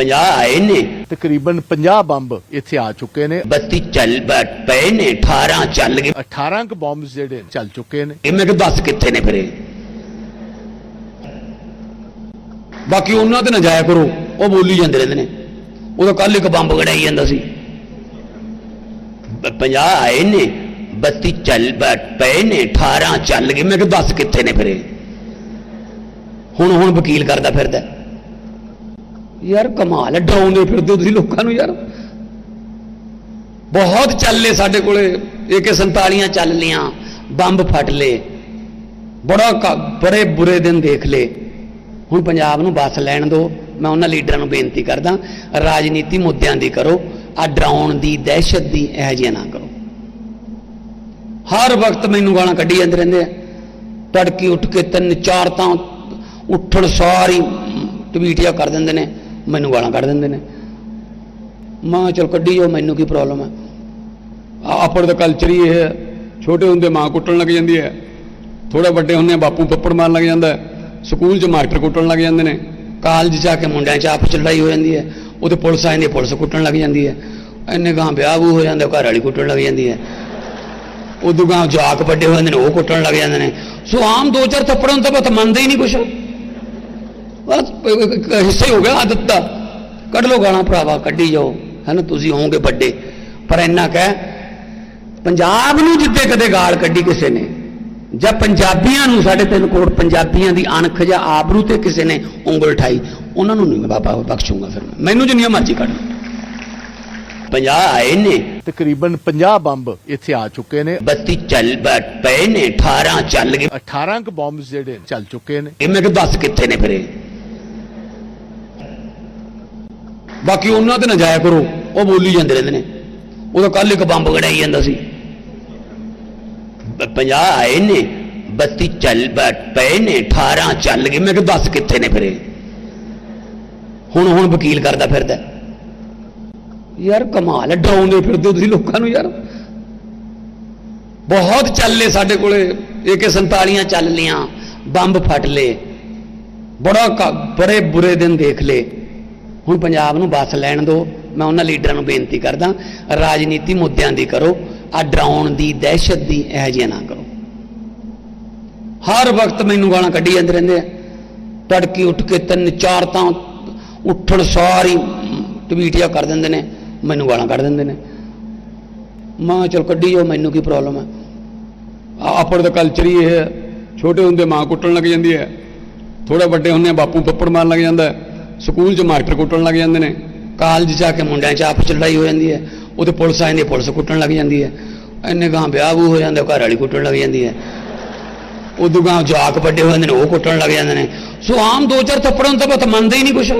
50 ਆਏ ਨੇ। ਤਕਰੀਬਨ 50 ਬੰਬ ਇੱਥੇ ਆ ਚੁੱਕੇ ਨੇ। 32 ਚੱਲ ਪਏ ਨੇ 18 ਚੱਲ ਗਏ। 18 ਕ ਬੰਬਸ ਜਿਹੜੇ ਚੱਲ ਚੁੱਕੇ ਨੇ। ਇਹ ਮੈਂ ਕਿ ਦੱਸ ਕਿੱਥੇ ਨੇ ਫਿਰ ਬਾਕੀ ਉਹਨਾਂ ਤੇ ਨਾ ਜਾਇਆ ਕਰੋ ਉਹ ਬੋਲੀ ਜਾਂਦੇ ਰਹਿੰਦੇ ਨੇ। ਉਹ ਤਾਂ ਕੱਲ ਇੱਕ ਬੰਬ ਗੜਾਈ ਜਾਂਦਾ ਸੀ। 50 ਆਏ ਨੇ 32 ਚੱਲ ਪਏ ਨੇ 18 ਚੱਲ ਗਏ। ਮੈਂ ਕਿ ਦੱਸ ਕਿੱਥੇ ਨੇ ਫਿਰ ਹੁਣ ਹੁਣ ਵਕੀਲ ਕਰਦਾ ਫਿਰਦਾ। ਯਾਰ ਕਮਾਲ ਹੈ, ਡਰਾਉਂਦੇ ਫਿਰਦੇ ਤੁਸੀਂ ਲੋਕਾਂ ਨੂੰ ਯਾਰ। ਬਹੁਤ ਚੱਲ ਲਏ ਸਾਡੇ ਕੋਲੇ AK47 ਚੱਲ ਲੀਆਂ ਬੰਬ ਫਟ ਲਏ। ਬੜਾ ਬੜੇ ਬੁਰੇ ਦਿਨ ਦੇਖ ਲਏ। ਹੁਣ ਪੰਜਾਬ ਨੂੰ ਬਸ ਲੈਣ ਦਿਓ ਮੈਂ ਉਹਨਾਂ ਲੀਡਰਾਂ ਨੂੰ ਬੇਨਤੀ ਕਰਦਾ, ਰਾਜਨੀਤੀ ਮੁੱਦਿਆਂ ਦੀ ਕਰੋ, ਆ ਡਰਾਉਣ ਦੀ ਦਹਿਸ਼ਤ ਦੀ ਇਹ ਜਿਹਾ ਨਾ ਕਰੋ। ਹਰ ਵਕਤ ਮੈਨੂੰ ਗਾਲਾਂ ਕੱਢੀ ਜਾਂਦੇ ਰਹਿੰਦੇ ਆ। ਤੜਕੀ ਉੱਠ ਕੇ ਤਿੰਨ ਚਾਰ ਤਾਂ ਉੱਠਣ ਸਾਰੀ ਟਵੀਟਿਆ ਕਰ ਦਿੰਦੇ ਨੇ। ਮੈਨੂੰ ਗਾਲਾਂ ਕੱਢ ਦਿੰਦੇ ਨੇ। ਮਾਂ, ਚਲ ਕੱਢੀ ਜਾਓ, ਮੈਨੂੰ ਕੀ ਪ੍ਰੋਬਲਮ ਹੈ? ਆਪੜ ਦਾ ਕਲਚਰ ਹੀ ਇਹ ਹੈ। ਛੋਟੇ ਹੁੰਦੇ ਮਾਂ ਕੁੱਟਣ ਲੱਗ ਜਾਂਦੀ ਹੈ। ਥੋੜਾ ਵੱਡੇ ਹੁੰਦੇ ਬਾਪੂ ਪੱਪੜ ਮਾਰਨ ਲੱਗ ਜਾਂਦਾ ਸਕੂਲ 'ਚ ਮਾਸਟਰ ਕੁੱਟਣ ਲੱਗ ਜਾਂਦੇ ਨੇ। ਕਾਲਜ 'ਚ ਆ ਕੇ ਮੁੰਡਿਆਂ 'ਚ ਆਪਸ 'ਚ ਲੜਾਈ ਹੋ ਜਾਂਦੀ ਹੈ। ਉਹਦੇ ਪੁਲਿਸ ਆ ਜਾਂਦੀ ਹੈ ਪੁਲਿਸ ਕੁੱਟਣ ਲੱਗ ਜਾਂਦੀ ਹੈ। ਇੰਨੇ ਗਾਂ ਵਿਆਹ ਵੂ ਹੋ ਜਾਂਦਾ, ਘਰ ਵਾਲੀ ਕੁੱਟਣ ਲੱਗ ਜਾਂਦੀ ਹੈ। ਉਦੋਂ ਗਾਂ ਜਾਕ ਵੱਡੇ ਹੋ ਜਾਂਦੇ ਨੇ, ਉਹ ਕੁੱਟਣ ਲੱਗ ਜਾਂਦੇ ਨੇ। ਸੋ ਆਮ ਦੋ ਚਾਰ ਥੱਪੜਾਂ ਨੂੰ ਤਾਂ ਬਸ ਮੰਨਦੇ ਹੀ ਨਹੀਂ ਕੁਛ। ਹਿੱਸਾ ਹੀ ਹੋ ਗਿਆ ਆਦਤ ਦਾ ਕੱਢ ਲੋ ਗਾਲਾਂ ਭਰਾਵਾ ਕੱਢੀ ਜਾਓ। ਹੈਨਾ ਤੁਸੀਂ ਹੋਵੋਗੇ ਵੱਡੇ। ਪਰ ਇੰਨਾ ਕਹਿ ਪੰਜਾਬ ਨੂੰ ਜਿੱਦੇ ਕਦੇ ਗਾਲ ਕੱਢੀ ਕਿਸੇ ਨੇ ਜਾਂ ਪੰਜਾਬੀਆਂ ਨੂੰ ਸਾਡੇ ਤਿੰਨ ਕਰੋੜ ਪੰਜਾਬੀਆਂ ਦੀ ਅਣਖ ਜਾਂ ਆਬਰੂ ਤੇ ਕਿਸੇ ਨੇ ਉਂਗਲ ਠਾਈ ਉਹਨਾਂ ਨੂੰ ਨਹੀਂ ਮੈਂ ਬਾਬਾ ਬਖਸ਼ੂੰਗਾ ਫਿਰ। ਮੈਨੂੰ ਜਿੰਨੀਆਂ ਮਰਜ਼ੀ ਕੱਢ 50 ਆਏ ਨੇ। ਤਕਰੀਬਨ 50 ਬੰਬ ਇੱਥੇ ਆ ਚੁੱਕੇ ਨੇ। 32 ਚੱਲ ਪਏ ਨੇ 18 ਚੱਲ ਗਏ। 18 ਕ ਬੰਬਸ ਜਿਹੜੇ ਚੱਲ ਚੁੱਕੇ ਨੇ। ਇਹ ਮੈਂ ਕਿ ਦੱਸ ਕਿੱਥੇ ਨੇ ਫਿਰ ਇਹ ਬਾਕੀ ਉਹਨਾਂ ਤੇ ਨਾ ਜਾਇਆ ਕਰੋ, ਉਹ ਬੋਲੀ ਜਾਂਦੇ ਰਹਿੰਦੇ ਨੇ। ਉਹ ਤਾਂ ਕੱਲ ਇੱਕ ਬੰਬ ਗੜਾਈ ਜਾਂਦਾ ਸੀ। 50 ਆਏ ਨੇ 32 ਚੱਲ ਪਏ ਨੇ 18 ਚੱਲ ਗਏ। ਮੈਂ ਕਿ ਦੱਸ ਕਿੱਥੇ ਨੇ ਫਿਰੇ ਹੁਣ ਹੁਣ ਵਕੀਲ ਕਰਦਾ ਫਿਰਦਾ। ਯਾਰ ਕਮਾਲ ਹੈ, ਡਰਾਉਂਦੇ ਫਿਰਦੇ ਹੋ ਤੁਸੀਂ ਲੋਕਾਂ ਨੂੰ ਯਾਰ। ਬਹੁਤ ਚੱਲੇ ਸਾਡੇ ਕੋਲੇ। AK47 ਚੱਲ ਲੀਆਂ ਬੰਬ ਫਟ ਲਏ। ਬੜਾ ਬੜੇ ਬੁਰੇ ਦਿਨ ਦੇਖ ਲਏ। ਹੁਣ ਪੰਜਾਬ ਨੂੰ ਬਸ ਲੈਣ ਦਿਓ ਮੈਂ ਉਹਨਾਂ ਲੀਡਰਾਂ ਨੂੰ ਬੇਨਤੀ ਕਰਦਾ, ਰਾਜਨੀਤੀ ਮੁੱਦਿਆਂ ਦੀ ਕਰੋ, ਆ ਡਰਾਉਣ ਦੀ ਦਹਿਸ਼ਤ ਦੀ ਇਹ ਜਿਹਾ ਨਾ ਕਰੋ। ਹਰ ਵਕਤ ਮੈਨੂੰ ਗਾਲਾਂ ਕੱਢੀ ਜਾਂਦੇ ਰਹਿੰਦੇ ਆ। ਤੜਕੀ ਉੱਠ ਕੇ ਤਿੰਨ ਚਾਰ ਤਾਂ ਉੱਠਣ ਸਾਰੀ ਟਵੀਟਿਆ ਕਰ ਦਿੰਦੇ ਨੇ, ਮੈਨੂੰ ਗਾਲਾਂ ਕੱਢ ਦਿੰਦੇ ਨੇ। ਮਾਂ, ਚਲ ਕੱਢੀ ਜਾਓ, ਮੈਨੂੰ ਕੀ ਪ੍ਰੋਬਲਮ ਹੈ ਆ- ਦਾ ਕਲਚਰ ਹੀ ਇਹ ਹੈ। ਛੋਟੇ ਹੁੰਦੇ ਮਾਂ ਕੁੱਟਣ ਲੱਗ ਜਾਂਦੀ ਹੈ। ਥੋੜਾ ਵੱਡੇ ਹੁੰਦੇ ਬਾਪੂ ਪੱਪੜ ਮਾਰਨ ਲੱਗ ਜਾਂਦਾ ਹੈ। ਸਕੂਲ 'ਚ ਮਾਸਟਰ ਕੁੱਟਣ ਲੱਗ ਜਾਂਦੇ ਨੇ ਕਾਲਜ 'ਚ ਆ ਕੇ ਮੁੰਡਿਆਂ 'ਚ ਆਪਸ 'ਚ ਲੜਾਈ ਹੋ ਜਾਂਦੀ ਹੈ ਉਹਦੇ ਪੁਲਿਸ ਆ ਜਾਂਦੀ ਹੈ, ਪੁਲਿਸ ਕੁੱਟਣ ਲੱਗ ਜਾਂਦੀ ਹੈ। ਇੰਨੇ ਗਾਂ ਵਿਆਹ ਵੂ ਹੋ ਜਾਂਦਾ, ਘਰ ਵਾਲੀ ਕੁੱਟਣ ਲੱਗ ਜਾਂਦੀ ਹੈ। ਉਦੋਂ ਗਾਂ ਜਾਕ ਵੱਡੇ ਹੋ ਜਾਂਦੇ ਨੇ, ਉਹ ਕੁੱਟਣ ਲੱਗ ਜਾਂਦੇ ਨੇ। ਸੋ ਆਮ ਦੋ ਚਾਰ ਥੱਪੜਾਂ ਨੂੰ ਤਾਂ ਬਸ ਮੰਨਦੇ ਹੀ ਨਹੀਂ ਕੁਛ।